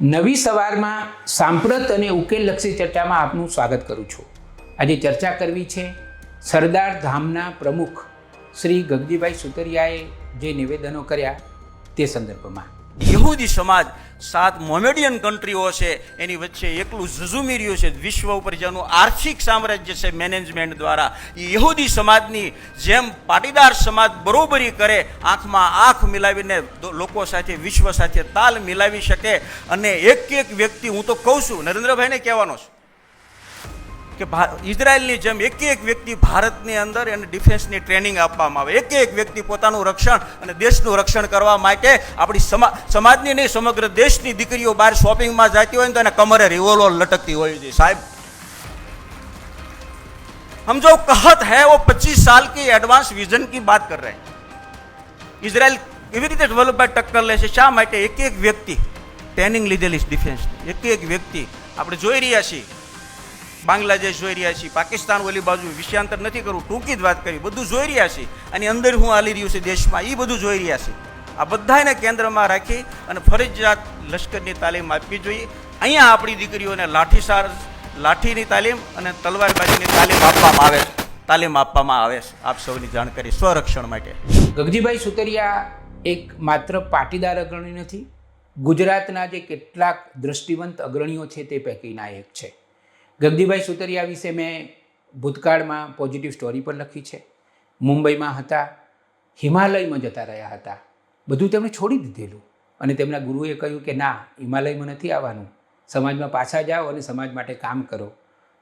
નવી સવારમાં સાંપ્રત અને ઉકેલલક્ષી ચર્ચામાં આપનું સ્વાગત કરું છું. આજે ચર્ચા કરવી છે સરદાર ધામના પ્રમુખ શ્રી ગગજીભાઈ સુતરિયાએ જે નિવેદનો કર્યા તે સંદર્ભમાં. યહૂદી સમાજ સાત મોમેડિયન કન્ટ્રીઓ છે, એની વચ્ચે એકલું ઝઝુમી રહ્યું છે, વિશ્વ ઉપર જેનું આર્થિક સામ્રાજ્ય છે મેનેજમેન્ટ દ્વારા. યહૂદી સમાજની જેમ પાટીદાર સમાજ બરોબરી કરે, આંખમાં આંખ મિલાવીને લોકો સાથે, વિશ્વ સાથે તાલ મિલાવી શકે. અને એક એક વ્યક્તિ, હું તો કહું છું, નરેન્દ્રભાઈને કહેવાનો છું કે ઇઝરાયલની જેમ એક એક વ્યક્તિ ભારતની અંદર એને ડિફેન્સની ટ્રેનિંગ આપવામાં આવે. એક એક વ્યક્તિ પોતાનું રક્ષણ અને દેશનું રક્ષણ કરવા માટે આપણી સમાજની નહીં, સમગ્ર દેશની દીકરીઓ બહાર શોપિંગમાં જતી હોય ને તો એને કમરે રિવોલ્વર લટકતી હોય છે, સાહેબ. હમ જો કહત હૈ વો પચીસ સાલ કી એડવાન્સ વિઝન કી બાત કર રહે ઇઝરાયલ કેવી રીતે વલ્લભભાઈ ટક્કર લેશે શા માટે એક એક વ્યક્તિ ટ્રેનિંગ લીધેલી ડિફેન્સ એક એક વ્યક્તિ આપણે જોઈ રહ્યા છીએ બાંગ્લાદેશ જોઈ રહ્યા છીએ, પાકિસ્તાન ઓલી બાજુ વિષયાંતર નથી કરવું ટૂંકી જ વાત કરી, બધું જોઈ રહ્યા છીએ અને અંદર હું હાલી રહ્યું છે દેશમાં એ બધું જોઈ રહ્યા છે. આ બધાને કેન્દ્રમાં રાખી અને ફરજિયાત લશ્કરની તાલીમ આપવી જોઈએ. અહીંયા આપણી દીકરીઓને લાઠીસાર, લાઠીની તાલીમ અને તલવારબાજીની તાલીમ આપવામાં આવે છે, તાલીમ આપવામાં આવે છે. આપ સૌની જાણકારી સ્વરક્ષણ માટે. ગગજીભાઈ સુતરિયા એક માત્ર પાટીદાર અગ્રણી નથી, ગુજરાતના જે કેટલાક દ્રષ્ટિવંત અગ્રણીઓ છે તે પૈકીના એક છે. ગગજીભાઈ સુતરિયા વિશે મેં ભૂતકાળમાં પોઝિટિવ સ્ટોરી પણ લખી છે. મુંબઈમાં હતા, હિમાલયમાં જતા રહ્યા હતા. બધું તેમણે છોડી દીધેલું. અને તેમના ગુરુએ કહ્યું કે ના, હિમાલયમાં નથી આવવાનું. સમાજમાં પાછા જાઓ અને સમાજ માટે કામ કરો.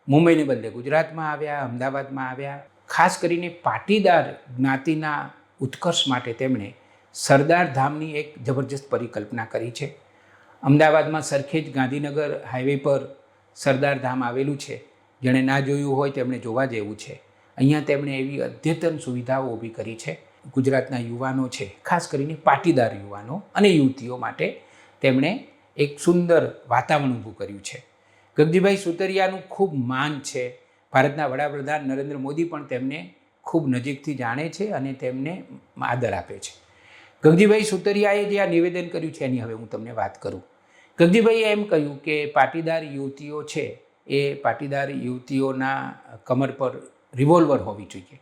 મુંબઈને બદલે ગુજરાતમાં આવ્યા, અમદાવાદમાં આવ્યા. ખાસ કરીને પાટીદાર જ્ઞાતિના ઉત્કર્ષ માટે તેમણે સરદાર ધામની એક જબરજસ્ત પરિકલ્પના કરી છે. અમદાવાદમાં સરખેજ ગાંધીનગર હાઈવે પર સરદાર ધામ આવેલું છે. જેણે ના જોયું હોય તેમણે જોવા જેવું છે. અહીંયા તેમણે એવી અદ્યતન સુવિધાઓ ઊભી કરી છે. ગુજરાતના યુવાનો છે, ખાસ કરીને પાટીદાર યુવાનો અને યુવતીઓ માટે તેમણે એક સુંદર વાતાવરણ ઊભું કર્યું છે. ગગજીભાઈ સુતરિયાનું ખૂબ માન છે. ભારતના વડાપ્રધાન નરેન્દ્ર મોદી પણ તેમને ખૂબ નજીકથી જાણે છે અને તેમને આદર આપે છે. ગગજીભાઈ સુતરિયાએ જે આ નિવેદન કર્યું છે એની હવે હું તમને વાત કરું. ગગજીભાઈએ એમ કહ્યું કે પાટીદાર યુવતીઓ છે, એ પાટીદાર યુવતીઓના કમર પર રિવોલ્વર હોવી જોઈએ.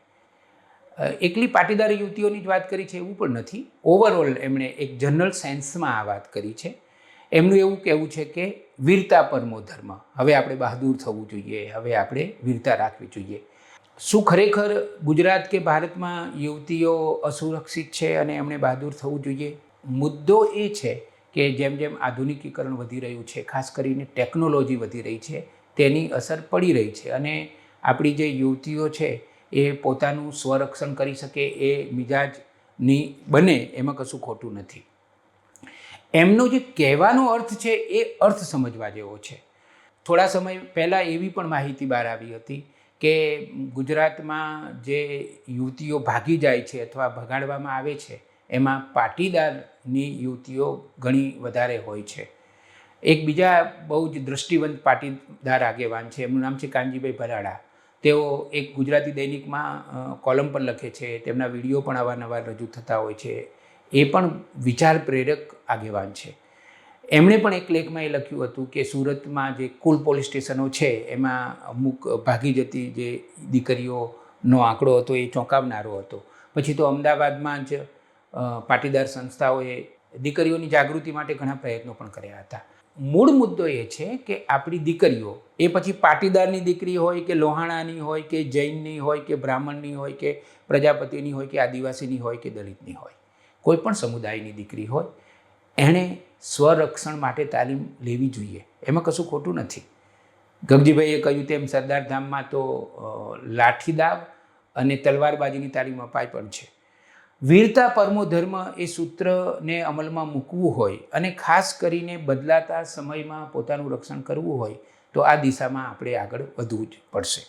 એકલી પાટીદાર યુવતીઓની જ વાત કરી છે એવું પણ નથી. ઓવરઓલ એમણે એક જનરલ સેન્સમાં આ વાત કરી છે. એમનું એવું કહેવું છે કે વીરતા પરમો ધર્મ. હવે આપણે બહાદુર થવું જોઈએ, હવે આપણે વીરતા રાખવી જોઈએ. શું ખરેખર ગુજરાત કે ભારતમાં યુવતીઓ અસુરક્ષિત છે અને એમણે બહાદુર થવું જોઈએ? મુદ્દો એ છે કે જેમ જેમ આધુનિકીકરણ વધી રહ્યું છે, ખાસ કરીને ટેકનોલોજી વધી રહી છે, તેની અસર પડી રહી છે. અને આપણી જે યુવતીઓ છે, એ પોતાનું સ્વરક્ષણ કરી શકે, એ મિજાજની બને, એમાં કશું ખોટું નથી. એમનો જે કહેવાનો અર્થ છે, એ અર્થ સમજવા જેવો છે. થોડા સમય પહેલાં એવી પણ માહિતી બહાર આવી હતી કે ગુજરાતમાં જે યુવતીઓ ભાગી જાય છે અથવા ભગાડવામાં આવે છે એમાં પાટીદારની યુવતીઓ ઘણી વધારે હોય છે. એક બીજા બહુ જ દૃષ્ટિવંત પાટીદાર આગેવાન છે, એમનું નામ છે કાનજીભાઈ ભરાડા. તેઓ એક ગુજરાતી દૈનિકમાં કોલમ પર લખે છે, તેમના વીડિયો પણ અવારનવાર રજૂ થતા હોય છે. એ પણ વિચાર પ્રેરક આગેવાન છે. એમણે પણ એક લેખમાં એ લખ્યું હતું કે સુરતમાં જે કુલ પોલીસ સ્ટેશનો છે, એમાં અમુક ભાગી જતી જે દીકરીઓનો આંકડો હતો એ ચોંકાવનારો હતો. પછી તો અમદાવાદમાં જ પાટીદાર સંસ્થાઓએ દીકરીઓની જાગૃતિ માટે ઘણા પ્રયત્નો પણ કર્યા હતા. મૂળ મુદ્દો એ છે કે આપણી દીકરીઓ, એ પછી પાટીદારની દીકરી હોય કે લોહાણાની હોય કે જૈનની હોય કે બ્રાહ્મણની હોય કે પ્રજાપતિની હોય કે આદિવાસીની હોય કે દલિતની હોય, કોઈ પણ સમુદાયની દીકરી હોય, એણે સ્વરક્ષણ માટે તાલીમ લેવી જોઈએ. એમાં કશું ખોટું નથી. ગગજીભાઈએ કહ્યું તેમ સરદારધામમાં તો લાઠીદાવ અને તલવારબાજીની તાલીમ અપાય પણ છે. વીરતા પરમો ધર્મ એ સૂત્રને અમલમાં મૂકવું હોય અને ખાસ કરીને બદલાતા સમયમાં પોતાનું રક્ષણ કરવું હોય તો આ દિશામાં આપણે આગળ વધવું જ પડશે.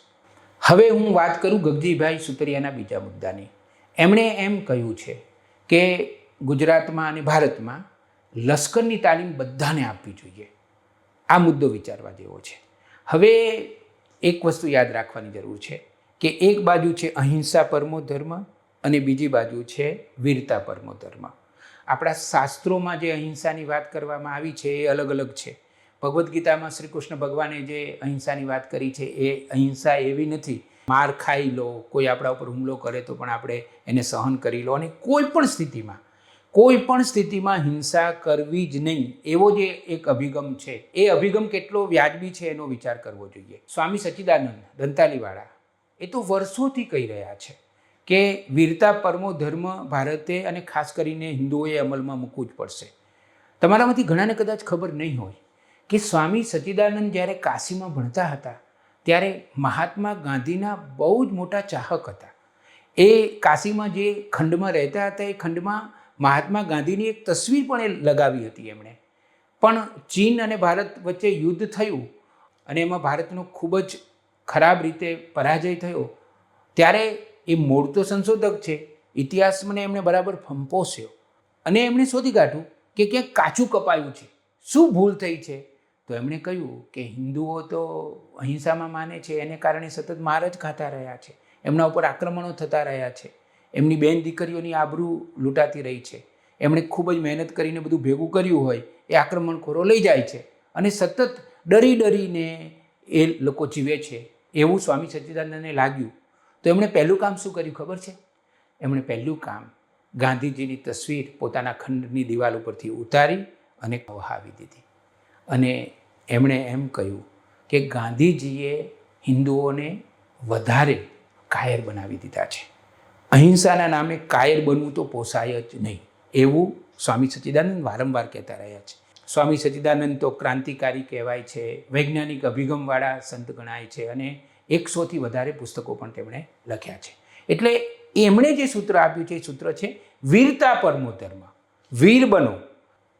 હવે હું વાત કરું ગગજીભાઈ સુતરિયાના બીજા મુદ્દાની. એમણે એમ કહ્યું છે કે ગુજરાતમાં અને ભારતમાં લશ્કરની તાલીમ બધાને આપવી જોઈએ. આ મુદ્દો વિચારવા જેવો છે. હવે એક વસ્તુ યાદ રાખવાની જરૂર છે કે એક બાજુ છે અહિંસા પરમો ધર્મ અને બીજી બાજુ છે વીરતા પરમો ધર્મ આપણા શાસ્ત્રોમાં જે અહિંસાની વાત કરવામાં આવી છે એ અલગ અલગ છે. ભગવદ્ ગીતામાં શ્રી કૃષ્ણ ભગવાને જે અહિંસાની વાત કરી છે એ અહિંસા એવી નથી. માર ખાઈ લો, કોઈ આપણા ઉપર હુમલો કરે તો પણ આપણે એને સહન કરી લો. અને કોઈ પણ સ્થિતિમાં, કોઈ પણ સ્થિતિમાં હિંસા કરવી જ નહીં. એવો જે એક અભિગમ છે, એ અભિગમ કેટલો વ્યાજબી છે એનો વિચાર કરવો જોઈએ. સ્વામી સચ્ચિદાનંદ, દંતાલીવાળા, એ તો વર્ષોથી કહી રહ્યા છે. કે વીરતા પરમો ધર્મ ભારતે અને ખાસ કરીને હિન્દુઓએ અમલમાં મૂકવું જ પડશે. તમારામાંથી ઘણાને કદાચ ખબર નહીં હોય કે સ્વામી સચ્ચિદાનંદ જ્યારે કાશીમાં ભણતા હતા, ત્યારે મહાત્મા ગાંધીના બહુ જ મોટા ચાહક હતા. એ કાશીમાં જે ખંડમાં રહેતા હતા, એ ખંડમાં મહાત્મા ગાંધીની એક તસવીર પણ એ લગાવી હતી એમણે. પણ ચીન અને ભારત વચ્ચે યુદ્ધ થયું અને એમાં ભારતનો ખૂબ જ ખરાબ રીતે પરાજય થયો, ત્યારે એ મૂળ તો સંશોધક છે. ઇતિહાસ મને એમણે બરાબર ફંપોસ્યો. અને એમણે શોધી કાઢ્યું કે ક્યાંક કાચું કપાયું છે. શું ભૂલ થઈ છે? તો એમણે કહ્યું કે હિન્દુઓ તો અહિંસામાં માને છે, એને કારણે સતત માર જ ખાતા રહ્યા છે. એમના ઉપર આક્રમણો થતા રહ્યા છે. એમની બેન દીકરીઓની આબરૂ લૂંટાતી રહી છે. એમણે ખૂબ જ મહેનત કરીને બધું ભેગું કર્યું હોય, એ આક્રમણખોરો લઈ જાય છે. અને સતત ડરી ડરીને એ લોકો જીવે છે. એવું સ્વામી સચ્ચિદાનંદને લાગ્યું. તો એમણે પહેલું કામ શું કર્યું ખબર છે? એમણે પહેલું કામ ગાંધીજીની તસવીર પોતાના ખંડની દિવાલ ઉપરથી ઉતારી અને વહાવી દીધી. અને એમણે એમ કહ્યું કે ગાંધીજીએ હિન્દુઓને વધારે કાયર બનાવી દીધા છે. અહિંસાના નામે કાયર બનવું તો પોસાય જ નહીં. એવું સ્વામી સચ્ચિદાનંદ વારંવાર કહેતા રહ્યા છે. સ્વામી સચ્ચિદાનંદ તો ક્રાંતિકારી કહેવાય છે, વૈજ્ઞાનિક અભિગમવાળા સંત ગણાય છે અને એકસોથી વધારે પુસ્તકો પણ તેમણે લખ્યા છે. એટલે એમણે જે સૂત્ર આપ્યું છે, એ સૂત્ર છે, વીરતા પરમો ધર્મ વીર બનો.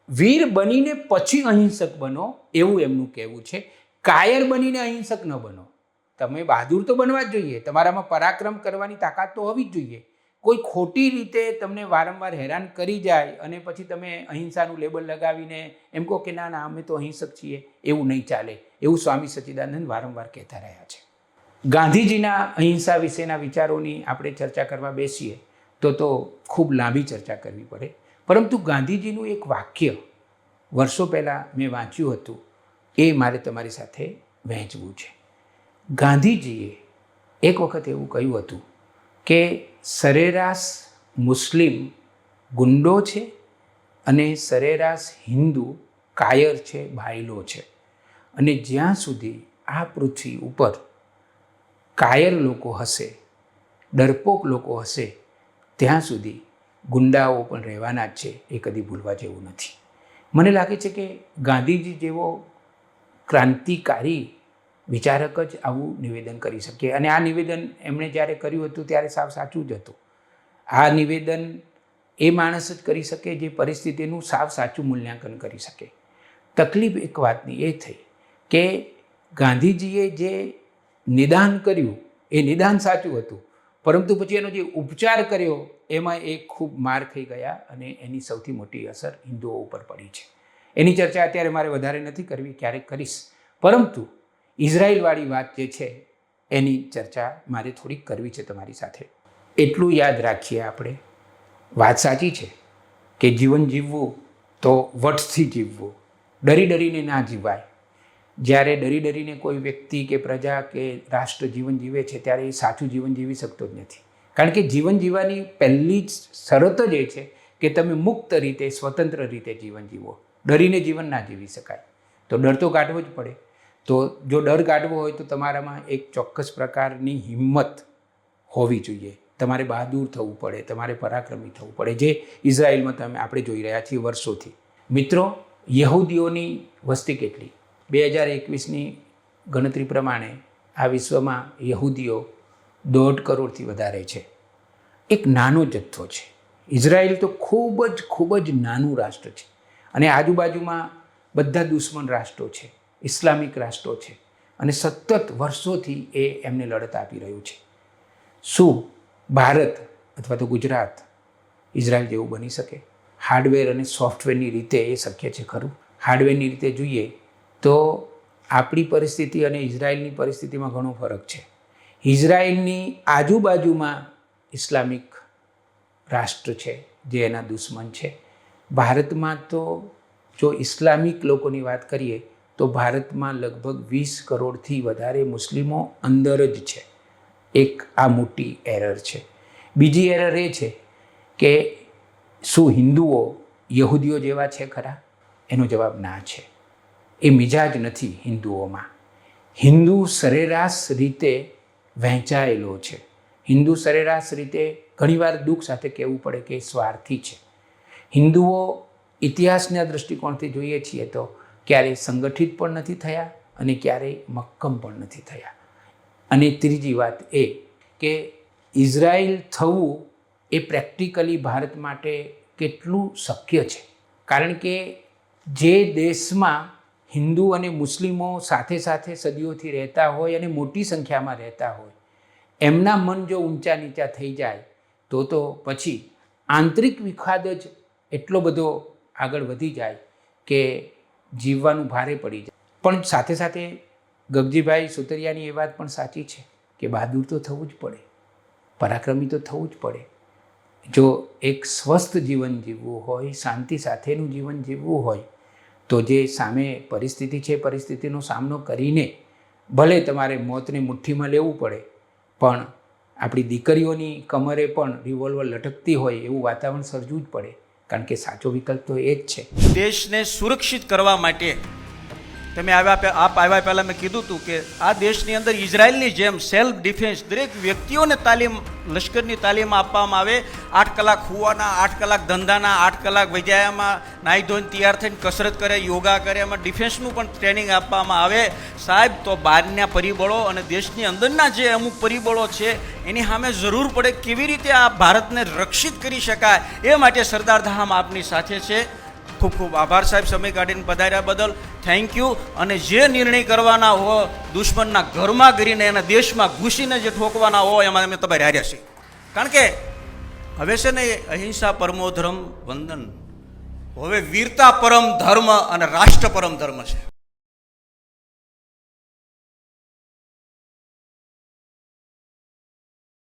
વીર બનીને પછી અહિંસક બનો એવું એમનું કહેવું છે. કાયર બનીને અહિંસક ન બનો. તમે બહાદુર તો બનવા જ જોઈએ. તમારામાં પરાક્રમ કરવાની તાકાત તો હોવી જ જોઈએ. કોઈ ખોટી રીતે તમને વારંવાર હેરાન કરી જાય અને પછી તમે અહિંસાનું લેબલ લગાવીને એમ કહો કે ના ના, અમે તો અહિંસક છીએ. એવું નહીં ચાલે. એવું સ્વામી સચ્ચિદાનંદ વારંવાર કહેતા રહ્યા છે. ગાંધીજીના અહિંસા વિશેના વિચારોની આપણે ચર્ચા કરવા બેસીએ, તો તો ખૂબ લાંબી ચર્ચા કરવી પડે. પરંતુ ગાંધીજીનું એક વાક્ય વર્ષો પહેલાં મેં વાંચ્યું હતું, એ મારે તમારી સાથે વહેંચવું છે. ગાંધીજીએ એક વખત એવું કહ્યું હતું કે, સરેરાશ મુસ્લિમ ગુંડો છે અને સરેરાશ હિન્દુ કાયર છે, ભાઈલો છે. અને જ્યાં સુધી આ પૃથ્વી ઉપર કાયર લોકો હશે, ડરપોક લોકો હશે, ત્યાં સુધી ગુંડાઓ પણ રહેવાના જ છે, એ કદી ભૂલવા જેવું નથી. મને લાગે છે કે ગાંધીજી જેવો ક્રાંતિકારી વિચારક જ આવું નિવેદન કરી શકે. અને આ નિવેદન એમણે જ્યારે કર્યું હતું ત્યારે સાવ સાચું જ હતું. આ નિવેદન એ માણસ જ કરી શકે જે પરિસ્થિતિનું સાવ સાચું મૂલ્યાંકન કરી શકે. તકલીફ એક વાતની એ થઈ કે ગાંધીજીએ જે નિદાન કર્યું, એ નિદાન સાચું હતું. પરંતુ પછી એનો જે ઉપચાર કર્યો, એમાં એ ખૂબ માર ખાઈ ગયા અને એની સૌથી મોટી અસર હિન્દુઓ ઉપર પડી છે. એની ચર્ચા અત્યારે મારે વધારે નથી કરવી, ક્યારેક કરીશ. પરંતુ ઇઝરાયલવાળી વાત જે છે, એની ચર્ચા મારે થોડીક કરવી છે તમારી સાથે. એટલું યાદ રાખીએ આપણે. વાત સાચી છે કે જીવન જીવવું તો વટથી જીવવું. ડરી ડરીને ના જીવાય. જ્યારે ડરી ડરીને કોઈ વ્યક્તિ કે પ્રજા કે રાષ્ટ્ર જીવન જીવે છે, ત્યારે એ સાચું જીવન જીવી શકતો જ નથી. કારણ કે જીવન જીવવાની પહેલી જ શરત જ એ છે કે તમે મુક્ત રીતે, સ્વતંત્ર રીતે જીવન જીવો. ડરીને જીવન ના જીવી શકાય. તો ડર તો કાઢવો જ પડે. તો જો ડર કાઢવો હોય તો તમારામાં એક ચોક્કસ પ્રકારની હિંમત હોવી જોઈએ. તમારે બહાદુર થવું પડે, તમારે પરાક્રમી થવું પડે. જે ઇઝરાયલમાં તમે આપણે જોઈ રહ્યા છીએ વર્ષોથી. મિત્રો, યહૂદીઓની વસ્તી કેટલી? બે હજાર એકવીસની ગણતરી પ્રમાણે આ વિશ્વમાં યહૂદીઓ દોઢ કરોડથી વધારે છે. એક નાનો જથ્થો છે. ઇઝરાયલ તો ખૂબ જ ખૂબ જ નાનું રાષ્ટ્ર છે. અને આજુબાજુમાં બધા દુશ્મન રાષ્ટ્રો છે, ઇસ્લામિક રાષ્ટ્રો છે અને સતત વર્ષોથી એ એમને લડત આપી રહ્યું છે. શું ભારત અથવા તો ગુજરાત ઇઝરાયલ જેવું બની શકે? હાર્ડવેર અને સોફ્ટવેરની રીતે એ શક્ય છે ખરું? હાર્ડવેરની રીતે જોઈએ તો આપણી પરિસ્થિતિ અને ઇઝરાયલની પરિસ્થિતિમાં ઘણો ફરક છે. ઇઝરાયલની આજુબાજુમાં ઇસ્લામિક રાષ્ટ્ર છે, જે એના દુશ્મન છે. ભારતમાં તો જો ઇસ્લામિક લોકોની વાત કરીએ, તો ભારતમાં લગભગ વીસ કરોડથી વધારે મુસ્લિમો અંદર જ છે. એક આ મોટી એરર છે. બીજી એરર એ છે કે શું હિન્દુઓ યહૂદીઓ જેવા છે ખરા? એનો જવાબ ના છે. એ મિજાજ નથી હિન્દુઓમાં. હિન્દુ સરેરાશ રીતે વહેંચાયેલો છે. હિન્દુ સરેરાશ રીતે ઘણીવાર દુઃખ સાથે કહેવું પડે કે સ્વાર્થી છે. હિન્દુઓ ઇતિહાસના દૃષ્ટિકોણથી જોઈએ છીએ તો ક્યારેય સંગઠિત પણ નથી થયા અને ક્યારેય મક્કમ પણ નથી થયા. અને ત્રીજી વાત એ કે ઇઝરાયલ થવું એ પ્રેક્ટિકલી ભારત માટે કેટલું શક્ય છે. કારણ કે જે દેશમાં હિન્દુ અને મુસ્લિમો સાથે સાથે સદીઓથી રહેતા હોય અને મોટી સંખ્યામાં રહેતા હોય, એમના મન જો ઊંચા નીચા થઈ જાય, તો તો પછી આંતરિક વિખાદ જ એટલો બધો આગળ વધી જાય કે જીવવાનું ભારે પડી જાય. પણ સાથે સાથે ગગજીભાઈ સુતરિયાની એ વાત પણ સાચી છે કે બહાદુર તો થવું જ પડે, પરાક્રમી તો થવું જ પડે. જો એક સ્વસ્થ જીવન જીવવું હોય, શાંતિ સાથેનું જીવન જીવવું હોય તો જે સામે પરિસ્થિતિ છે, પરિસ્થિતિનો સામનો કરીને ભલે તમારે મોતને મુઠ્ઠીમાં લેવું પડે, પણ આપણી દીકરીઓની કમરે પણ રિવોલ્વર લટકતી હોય એવું વાતાવરણ સર્જવું જ પડે. કારણ કે સાચો વિકલ્પ તો એ જ છે. દેશને સુરક્ષિત કરવા માટે તમે આવ્યા આપ આવ્યા પહેલાં મેં કીધું હતું કે આ દેશની અંદર ઇઝરાયલની જેમ સેલ્ફ ડિફેન્સ દરેક વ્યક્તિઓને તાલીમ, લશ્કરની તાલીમ આપવામાં આવે. આઠ કલાક હુવાના, આઠ કલાક ધંધાના, આઠ કલાક વૈદ્યામાં નાહી ધોઈને તૈયાર થઈને કસરત કરે, યોગા કરે, એમાં ડિફેન્સનું પણ ટ્રેનિંગ આપવામાં આવે. સાહેબ, તો બહારના પરિબળો અને દેશની અંદરના જે અમુક પરિબળો છે, એની સામે જરૂર પડે કેવી રીતે આ ભારતને રક્ષિત કરી શકાય એ માટે સરદાર ધામ આપની સાથે છે. ખૂબ ખૂબ આભાર સાહેબ. સમય કાઢીને પધાર્યા બદલ થેન્ક યુ અને જે નિર્ણય કરવાના હો, દુશ્મનના ઘરમાં ઘરીને એના દેશમાં ઘૂસીને જે ઠોકવાના હોય એમાં અમે તમારે હાર્યા છીએ. કારણ કે હવે છે ને અહિંસા પરમો ધર્મ વંદન. હવે વીરતા પરમ ધર્મ અને રાષ્ટ્ર પરમ ધર્મ છે.